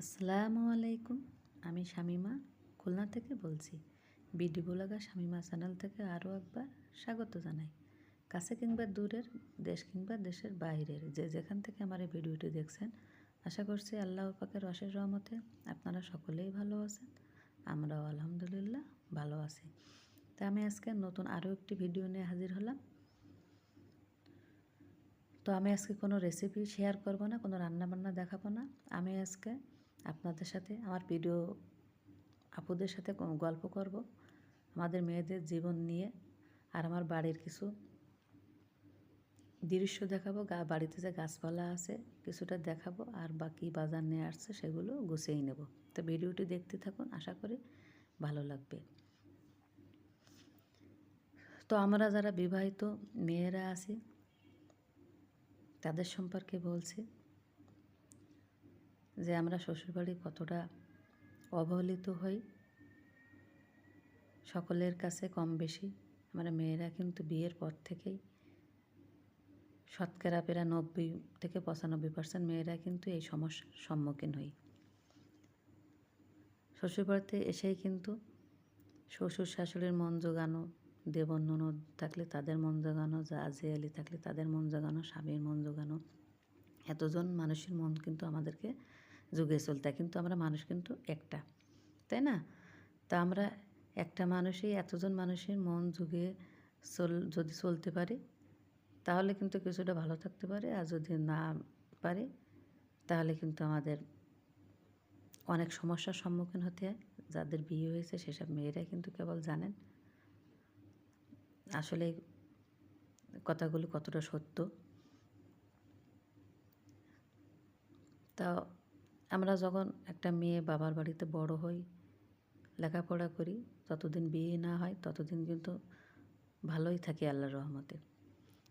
আসসালামু আলাইকুম, আমি শামিমা, খুলনা থেকে বলছি। বিডি ব্লগা শামিমা চ্যানেল থেকে আরও একবার স্বাগত জানাই। কাছে কিংবা দূরের, দেশ কিংবা দেশের বাইরের, যে যেখান থেকে আমার এই ভিডিওটি দেখছেন, আশা করছি আল্লাহ পাকের অশেষ রহমতে আপনারা সকলেই ভালো আছেন, আমরাও আলহামদুলিল্লাহ ভালো আছি। তা আমি আজকে নতুন আরও একটি ভিডিও নিয়ে হাজির হলাম। তো আমি আজকে কোনো রেসিপি শেয়ার করব না, কোনো রান্নাবান্না দেখাবো না। আমি আজকে আপনাদের সাথে, আমার ভিডিও আপুদের সাথে গল্প করব, আমাদের মেয়েদের জীবন নিয়ে, আর আমার বাড়ির কিছু দৃশ্য দেখাবো, গা, বাড়িতে যে গাছপালা আছে, কিছুটা দেখাবো, আর বাকি বাজার নিয়ে আসছে, সেগুলো গুছিয়েই নেব। তো ভিডিওটি দেখতে থাকুন, আশা করি ভালো লাগবে। তো আমরা যারা বিবাহিত মেয়েরা আছি, তাদের সম্পর্কে বলছি যে আমরা শ্বশুরবাড়ি কতটা অবহেলিত হই। সকলের কাছে কম বেশি। আমরা মেয়েরা কিন্তু বিয়ের পর থেকেই শতকরা পেরা নব্বই থেকে পঁচানব্বই পার্সেন্ট মেয়েরা কিন্তু এই সমস্যার সম্মুখীন হই। শ্বশুরবাড়িতে এসেই কিন্তু শ্বশুর শাশুড়ির মন জোগানো, দেবর ননদ থাকলে তাদের মন জোগানো যা জেয়ালি থাকলে তাদের মন জোগানো, স্বামীর মন জোগানো, এতজন মানুষের মন কিন্তু আমাদেরকে যুগে চলতে, কিন্তু আমরা মানুষ কিন্তু একটা, তাই না? তা আমরা একটা মানুষই, এতজন মানুষের মন যুগে চল, যদি চলতে পারি, তাহলে কিন্তু কিছুটা ভালো থাকতে পারে, আর যদি না পারি, তাহলে কিন্তু আমাদের অনেক সমস্যার সম্মুখীন হতে হয়। যাদের বিয়ে হয়েছে, সেসব মেয়েরাই কিন্তু কেবল জানেন। আসলে কথাগুলো কতটা সত্য। তা আমরা যখন একটা মেয়ে বাবার বাড়িতে বড় হই, লেখাপড়া করি, যতদিন বিয়ে না হয় ততদিন কিন্তু ভালোই থাকি আল্লাহর রহমতে।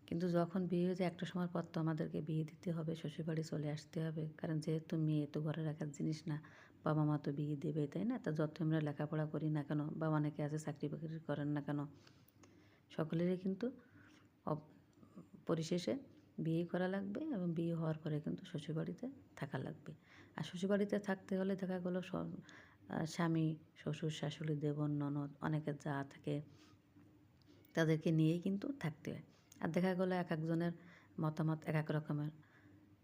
কিন্তু যখন বিয়ে হয়ে যায়, একটা সময় পর তো আমাদেরকে বিয়ে দিতে হবে, শ্বশুরবাড়ি চলে আসতে হবে। কারণ যেহেতু মেয়ে, তো ঘরে রাখার জিনিস না, বাবা মা তো বিয়ে দেবে, তাই না? তা যত আমরা লেখাপড়া করি না কেন বা অনেকে আছে চাকরি বাকরি করেন না কেন, সকলেরই কিন্তু পরিশেষে বিয়ে করা লাগবে এবং বিয়ে হওয়ার পরে কিন্তু শ্বশুরবাড়িতে থাকা লাগবে। আর শ্বশুরবাড়িতে থাকতে হলে দেখা গেলো স্বামী, শ্বশুর, শাশুড়ি, দেবর, ননদ অনেকের যা থাকে তাদেরকে নিয়েই কিন্তু থাকতে হয়। আর দেখা গেলো এক একজনের মতামত এক এক রকমের।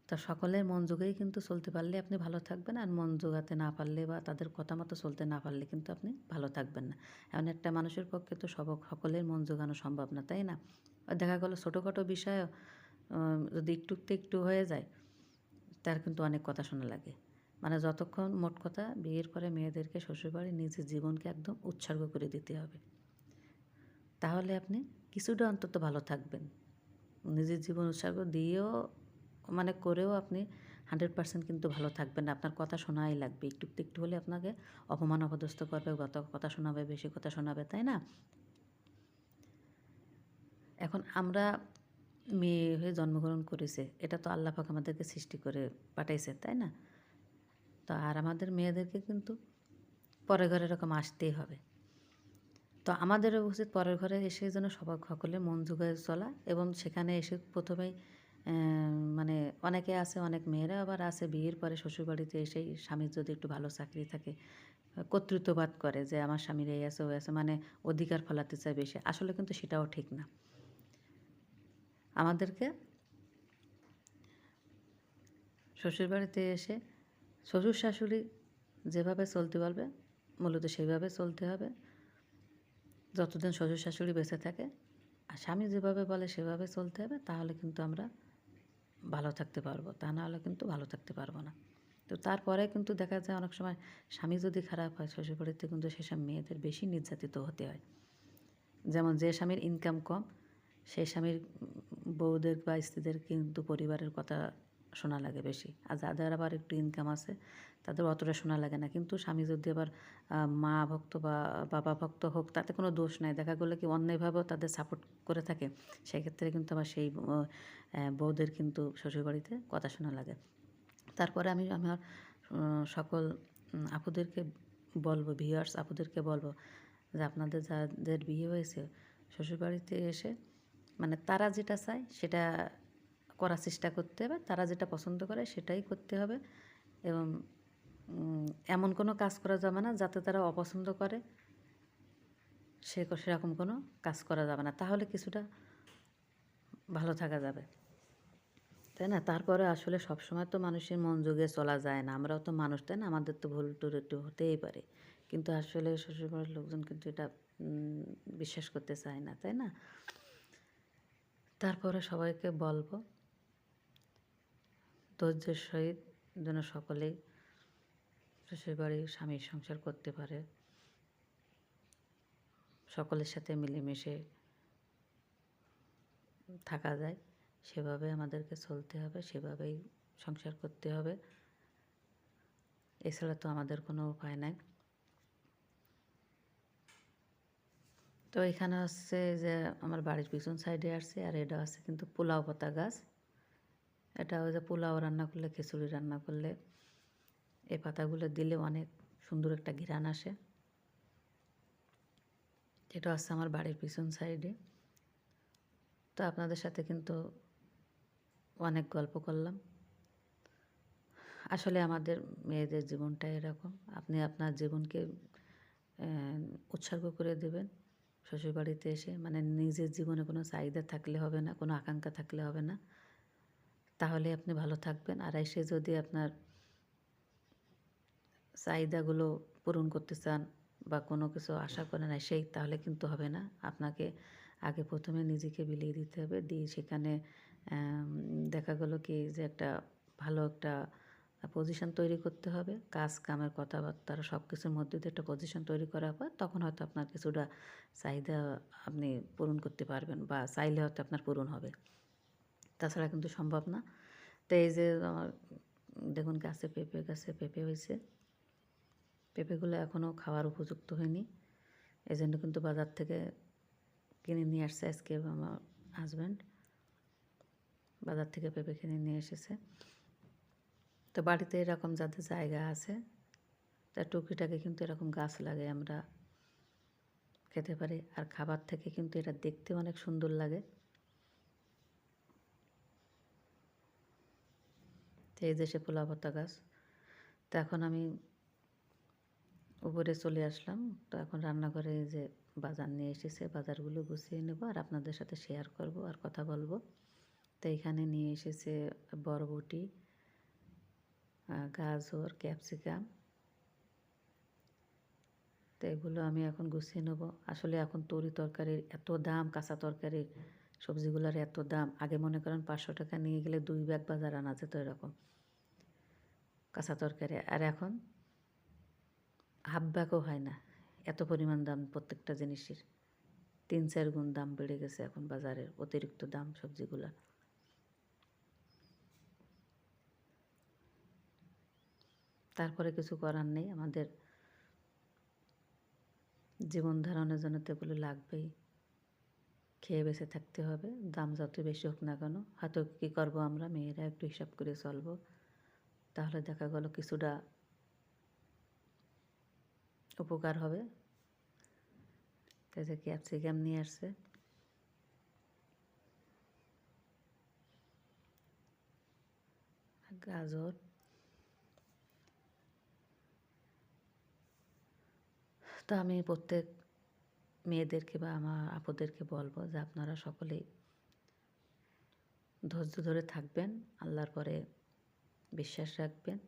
তা সকলের মন যোগেই কিন্তু চলতে পারলে আপনি ভালো থাকবেন আর মন যোগাতে না পারলে বা তাদের কথা মতো চলতে না পারলে কিন্তু আপনি ভালো থাকবেন না। এমন একটা মানুষের পক্ষে তো সব, সকলের মন জোগানো সম্ভব না, তাই না? দেখা গেলো ছোটোখাটো বিষয়ও যদি একটুতে একটু হয়ে যায়, তার কিন্তু অনেক কথা শোনা লাগে। মানে যতক্ষণ মোট কথা বিয়ের পরে মেয়েদেরকে শ্বশুরবাড়ি নিজের জীবনকে একদম উৎসর্গ করে দিতে হবে। তাহলে আপনি কিছুটা অন্তত ভালো থাকবেন। নিজের জীবন উৎসর্গ দিয়েও মানে করেও আপনি হান্ড্রেড পার্সেন্ট কিন্তু ভালো থাকবেন না। আপনার কথা শোনাই লাগবে। একটু একটু হলে আপনাকে অপমান, অপদস্থ করবে গত কথা শোনাবে, বেশি কথা শোনাবে, তাই না? এখন আমরা মেয়ে হয়ে জন্মগ্রহণ করেছে, এটা তো আল্লাহ পাক আমাদেরকে সৃষ্টি করে পাঠাইছে, তাই না? তো আর আমাদের মেয়েদেরকে কিন্তু পরের ঘরে এরকম আসতেই হবে। তো আমাদেরও উচিত পরের ঘরে এসে যেন সবার সকলে মন জোগায় চলা এবং সেখানে এসে প্রথমেই মানে অনেকে আছে, অনেক মেয়েরা আবার আছে, বিয়ের পরে শ্বশুরবাড়িতে এসেই স্বামীর যদি একটু ভালো চাকরি থাকে, কর্তৃত্ববাদ করে যে আমার স্বামীর এই আছে ওই আছে মানে অধিকার ফলাতে চায় বেশি, আসলে কিন্তু সেটাও ঠিক না। আমাদেরকে শ্বশুরবাড়িতে এসে শ্বশুর শাশুড়ি যেভাবে চলতে পারবে, মূলত সেইভাবে চলতে হবে। যতদিন শ্বশুর শাশুড়ি বেঁচে থাকে আর স্বামী যেভাবে বলে সেভাবে চলতে হবে, তাহলে কিন্তু আমরা ভালো থাকতে পারব। তা না হলে কিন্তু ভালো থাকতে পারব না। তো তারপরে কিন্তু দেখা যায় অনেক সময় স্বামী যদি খারাপ হয়, শ্বশুরবাড়িতে কিন্তু সেসব মেয়েদের বেশি নির্যাতিত হতে হয়। যেমন যে স্বামীর ইনকাম কম সেই স্বামীর বউদের বা স্ত্রীদের কিন্তু পরিবারের কথা শোনা লাগে বেশি। আর যাদের আবার একটু ইনকাম আছে, তাদের অতটা শোনা লাগে না। কিন্তু স্বামী যদি আবার মা ভক্ত বা বাবা ভক্ত হোক, তাতে কোনো দোষ নাই। দেখা গেলো কি অন্যায়ভাবেও তাদের সাপোর্ট করে থাকে। সেক্ষেত্রে কিন্তু আবার সেই বউদের কিন্তু শ্বশুরবাড়িতে কথা শোনা লাগে। তারপরে আমি, আমার সকল আপুদেরকে বলব ভিউয়ার্স আপুদেরকে বলব যে আপনাদের যাদের বিয়ে হয়েছে, শ্বশুরবাড়িতে এসে মানে তারা যেটা চায় সেটা করার চেষ্টা করতে হবে, তারা যেটা পছন্দ করে সেটাই করতে হবে এবং এমন কোনো কাজ করা যাবে না যাতে তারা অপছন্দ করে, সে সেরকম কোনো কাজ করা যাবে না। তাহলে কিছুটা ভালো থাকা যাবে। তাই না? তারপরে আসলে সবসময় তো মানুষের মন যোগে চলা যায় না। আমরাও তো মানুষ, তাই না? আমাদের তো ভুল টুল একটু হতেই পারে। কিন্তু আসলে শ্বশুরবাড়ির লোকজন কিন্তু এটা বিশ্বাস করতে চায় না, তাই না? তারপরে সবাইকে বলব, ধৈর্যের সহিত যেন সকলেই শ্বশুরবাড়ি স্বামীর সংসার করতে পারে। সকলের সাথে মিলেমিশে থাকা যায়। সেভাবে আমাদেরকে চলতে হবে, সেভাবেই সংসার করতে হবে। এছাড়া তো আমাদের কোনো উপায় নাই। তো এখানে হচ্ছে যে আমার বাড়ির পিছন সাইডে আসছে আর এটা আছে কিন্তু পোলাও পাতা গাছ। এটা ওই যে পোলাও রান্না করলে, খিচুড়ি রান্না করলে এই পাতাগুলো দিলে অনেক সুন্দর একটা ঘিরান আসে। এটা হচ্ছে আমার বাড়ির পিছন সাইডে। তো আপনাদের সাথে কিন্তু অনেক গল্প করলাম। আসলে আমাদের মেয়েদের জীবনটা এরকম। আপনি আপনার জীবনকে উৎসর্গ করে দেবেন। শ্বশুরবাড়িতে এসে মানে নিজের জীবনে কোনো চাহিদা থাকলে হবে না, কোনো আকাঙ্ক্ষা থাকলে হবে না, তাহলে আপনি ভালো থাকবেন। আর এসে যদি আপনার চাহিদাগুলো পূরণ করতে চান বা কোনো কিছু আশা করেন সেই, তাহলে কিন্তু হবে না। আপনাকে আগে প্রথমে নিজেকে বিলিয়ে দিতে হবে। দিয়ে সেখানে দেখা গেলো কি যে একটা ভালো একটা পজিশন তৈরি করতে হবে। কাজ, কামের কথাবার্তা সব কিছুর মধ্যে দিয়ে একটা পজিশন তৈরি করার পর তখন হয়তো আপনার কিছুটা চাহিদা আপনি পূরণ করতে পারবেন বা চাইলে হয়তো আপনার পূরণ হবে। তাছাড়া কিন্তু সম্ভব না। তো এই যে দেখুন গাছে পেঁপে গাছে পেঁপে হয়েছে। পেঁপেগুলো এখনও খাওয়ার উপযুক্ত হয়নি। এই জন্য কিন্তু বাজার থেকে কিনে নিয়ে আসছে আজকে আমার হাজব্যান্ড বাজার থেকে পেঁপে কিনে নিয়ে এসেছে। তো বাড়িতে এরকম যাদের জায়গা আছে তার টুকিটাকে কিন্তু এরকম গাছ লাগে আমরা খেতে পারি। আর খাবার থেকে কিন্তু এটা দেখতে অনেক সুন্দর লাগে। তো এই দেশে পোলা পাতা গাছ। তো এখন আমি উপরে চলে আসলাম। তো এখন রান্নাঘরে যে বাজার নিয়ে এসেছে, বাজারগুলো গুছিয়ে নেব আর আপনাদের সাথে শেয়ার করব আর কথা বলব। তো এখানে নিয়ে এসেছে বরবটি গাজর, ক্যাপসিকাম। তো এগুলো আমি এখন গুছিয়ে নেব। আসলে এখন তরি তরকারির এত দাম, কাঁচা তরকারির সবজিগুলোর এত দাম। আগে মনে করেন পাঁচশো টাকা নিয়ে গেলে দুই ব্যাগ বাজার আনা যেত এরকম কাঁচা তরকারি। আর এখন হাফ ব্যাগও হয় না, এত পরিমাণ দাম প্রত্যেকটা জিনিসের। তিন চার গুণ দাম বেড়ে গেছে এখন বাজারের অতিরিক্ত দাম সবজিগুলোর তারপরে কিছু করার নেই। আমাদের জীবন ধারণের জন্য তো এগুলো লাগবেই। খেয়ে বেঁচে থাকতে হবে। দাম যত বেশি হোক না কেন। হয়তো কী করব আমরা? মেয়েরা একটু হিসাব করে চলবো। তাহলে দেখা গেল কিছুটা উপকার হবে। যে ক্যাপসিকাম নিয়ে আসছে। গাজর। তো আমি প্রত্যেক মেয়েদেরকে বা আমার আপুদেরকে বলব যে আপনারা সকলেই ধৈর্য ধরে থাকবেন, আল্লাহর পরে বিশ্বাস রাখবেন,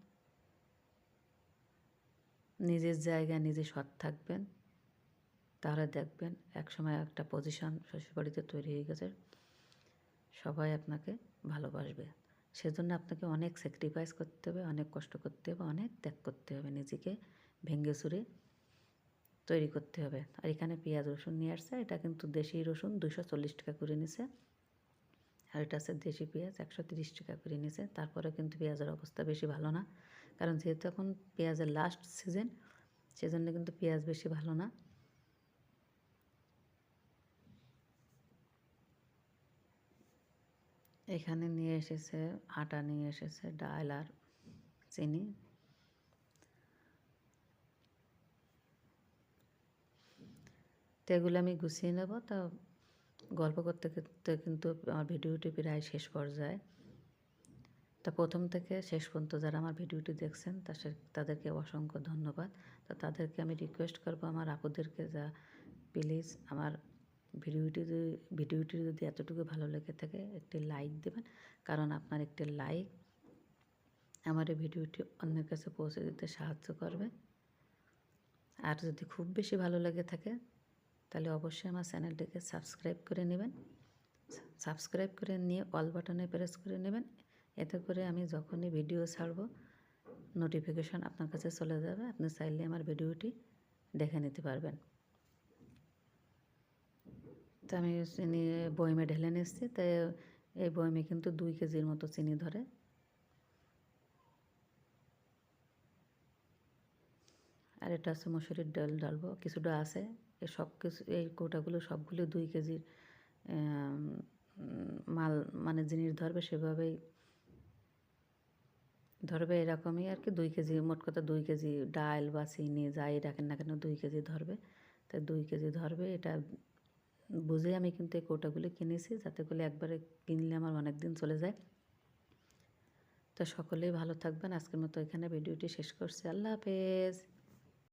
নিজের জায়গায় নিজে সৎ থাকবেন, তাহলে দেখবেন একসময় একটা পজিশন শ্বশুরবাড়িতে তৈরি হয়ে গেছে, সবাই আপনাকে ভালোবাসবে। সেজন্য আপনাকে অনেক স্যাক্রিফাইস করতে হবে, অনেক কষ্ট করতে হবে, অনেক ত্যাগ করতে হবে নিজেকে ভেঙে চুরে। তৈরি করতে হবে। আর এখানে পেঁয়াজ রসুন নিয়ে আসছে। এটা কিন্তু দেশি রসুন দুশো চল্লিশ টাকা করে নিছে। আর এটা আছে দেশি পেঁয়াজ, একশো তিরিশ টাকা করে নিছে। তারপরে কিন্তু পেঁয়াজের অবস্থা বেশি ভালো না। কারণ যেহেতু এখন পেঁয়াজের লাস্ট সিজন সেজন্য কিন্তু পেঁয়াজ বেশি ভালো না। এখানে নিয়ে এসেছে, আটা নিয়ে এসেছে, ডাল আর চিনি। তো এগুলো আমি গুছিয়ে নেব। তা গল্প করতে করতে কিন্তু আমার ভিডিওটি প্রায় শেষ পর্যায়ে। তা প্রথম থেকে শেষ পর্যন্ত যারা আমার ভিডিওটি দেখছেন, তা তাদেরকে অসংখ্য ধন্যবাদ। তো তাদেরকে আমি রিকোয়েস্ট করব আমার আপুদেরকে যা প্লিজ আমার ভিডিওটি যদি ভিডিওটি যদি এতটুকু ভালো লেগে থাকে, একটি লাইক দেবেন। কারণ আপনার একটি লাইক আমার এই ভিডিওটি অন্যের কাছে পৌঁছে দিতে সাহায্য করবে। আর যদি খুব বেশি ভালো লেগে থাকে তাহলে অবশ্যই আমার চ্যানেলটিকে সাবস্ক্রাইব করে নেবেন। সাবস্ক্রাইব করে নিয়ে অল বাটনে প্রেস করে নেবেন। এতে করে আমি যখনই ভিডিও ছাড়বো নোটিফিকেশন আপনার কাছে চলে যাবে। আপনি চাইলে আমার ভিডিওটি দেখে নিতে পারবেন। তো আমি চিনি বয়মে ঢেলে নিচ্ছি। তাই এই বয়মে কিন্তু দুই কেজির মতো চিনি ধরে। আর এটা হচ্ছে মসুরির ডাল ডালবো কিছুটা আছে। এই সব কিছু, এই কোটাগুলো সবগুলো দুই কেজির মাল মানে জিনিস ধরবে সেভাবেই, ধরবে এরকমই আর কি। দুই কেজি, মোট কথা দুই কেজি ডাল বা চিনি যাই রাখেন না কেন দুই কেজি ধরবে। তাই দুই কেজি ধরবে, এটা বুঝে আমি কিন্তু এই কোটাগুলি কিনেছি, যাতে করে একবারে কিনলে আমার অনেক দিন চলে যায়। তো সকলেই ভালো থাকবেন। আজকের মতো এখানে ভিডিওটি শেষ করছি। আল্লাহ হাফেজ।